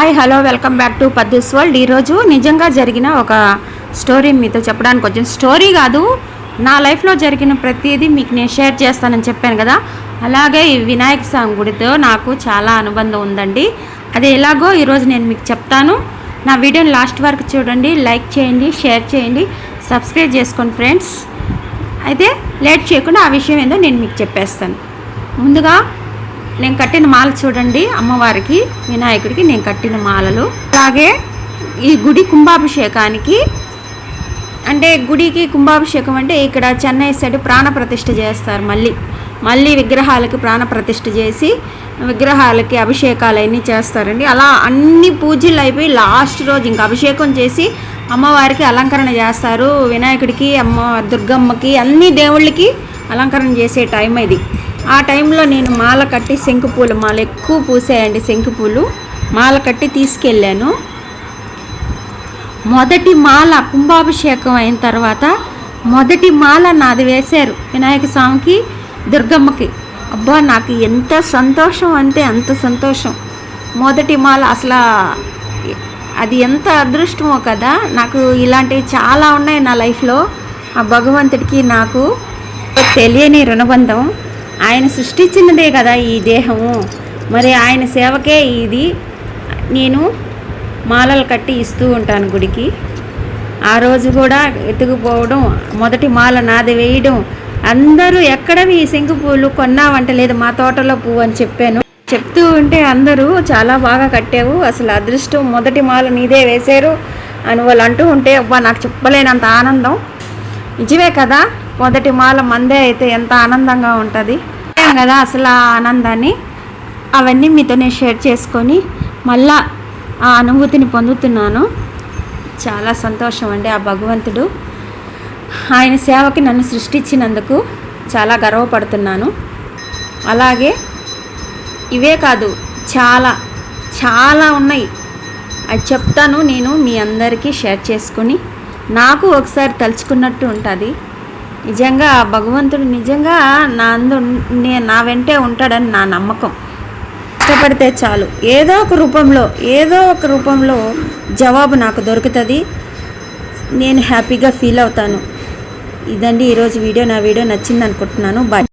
Hi hello welcome back to పద్దిస్ world. ఈరోజు నిజంగా జరిగిన ఒక స్టోరీ మీతో చెప్పడానికి వచ్చిన. స్టోరీ కాదు నా లైఫ్లో జరిగిన ప్రతిదీ మీకు నేను షేర్ చేస్తానని చెప్పాను కదా. అలాగే ఈ వినాయక స్వామి గుడితో నాకు చాలా అనుబంధం ఉందండి. అది ఎలాగో ఈరోజు నేను మీకు చెప్తాను. నా వీడియోని లాస్ట్ వరకు చూడండి లైక్ చేయండి షేర్ చేయండి సబ్స్క్రైబ్ చేసుకోండి ఫ్రెండ్స్. అయితే లేట్ చేయకుండా ఆ విషయం ఏందో నేను మీకు చెప్పేస్తాను. ముందుగా నేను కట్టిన మాల చూడండి అమ్మవారికి వినాయకుడికి నేను కట్టిన మాలలు. అలాగే ఈ గుడి కుంభాభిషేకానికి అంటే గుడికి కుంభాభిషేకం అంటే ఇక్కడ చెన్నై సైడ్ ప్రాణ ప్రతిష్ఠ చేస్తారు మళ్ళీ. మళ్ళీ విగ్రహాలకి ప్రాణ ప్రతిష్ఠ చేసి విగ్రహాలకి అభిషేకాలు అన్నీ చేస్తారండి. అలా అన్ని పూజలు అయిపోయి లాస్ట్ రోజు ఇంకా అభిషేకం చేసి అమ్మవారికి అలంకరణ చేస్తారు. వినాయకుడికి అమ్మ దుర్గమ్మకి అన్ని దేవుళ్ళకి అలంకరణ చేసే టైం ఇది. ఆ టైంలో నేను మాల కట్టి శంకుపూలు మాల ఎక్కువ పూసాయండి శంకుపూలు మాల కట్టి తీసుకెళ్ళాను. మొదటి మాల కుంభాభిషేకం అయిన తర్వాత మొదటి మాల నాది వేశారు వినాయక స్వామికి దుర్గమ్మకి. అబ్బా నాకు ఎంత సంతోషం అంటే అంత సంతోషం. మొదటి మాల అసలు అది ఎంత అదృష్టమో కదా నాకు ఇలాంటివి చాలా ఉన్నాయి నా లైఫ్లో. ఆ భగవంతుడికి నాకు తెలియని రుణబంధం. ఆయన సృష్టించినదే కదా ఈ దేహము. మరి ఆయన సేవకే ఇది. నేను మాలలు కట్టి ఇస్తూ ఉంటాను గుడికి. ఆ రోజు కూడా ఎత్తుకుపోవడం మొదటి మాల నాది వేయడం. అందరూ ఎక్కడవి ఈ శంకు పూలు కొన్నావంట లేదు మా తోటలో పువ్వు అని చెప్పాను. చెప్తూ ఉంటే అందరూ చాలా బాగా కట్టావు. అసలు అదృష్టం మొదటి మాల నీదే వేశారు అని వాళ్ళు అంటూ ఉంటే అబ్బా నాకు చెప్పలేనంత ఆనందం. నిజమే కదా? మొదటి మాల మందే అయితే ఎంత ఆనందంగా ఉంటుంది. కదా అసలు ఆ ఆనందాన్ని అవన్నీ మీతో నేను షేర్ చేసుకొని మళ్ళా ఆ అనుభూతిని పొందుతున్నాను. చాలా సంతోషం అండి ఆ భగవంతుడు. ఆయన సేవకి నన్ను సృష్టించినందుకు చాలా గర్వపడుతున్నాను. అలాగే ఇవే కాదు చాలా చాలా ఉన్నాయి. అది చెప్తాను నేను మీ అందరికీ షేర్ చేసుకొని. నాకు ఒకసారి తలుచుకున్నట్టు ఉంటుంది. నిజంగా భగవంతుడు నిజంగా నా అందు నే- నా వెంటే ఉంటాడని నా నమ్మకం. ఇష్టపడితే చాలు. ఏదో ఒక రూపంలో ఏదో ఒక రూపంలో జవాబు నాకు దొరుకుతుంది. నేను హ్యాపీగా ఫీల్ అవుతాను. ఇదండి ఈరోజు వీడియో. నా వీడియో నచ్చింది అనుకుంటున్నాను బాయ్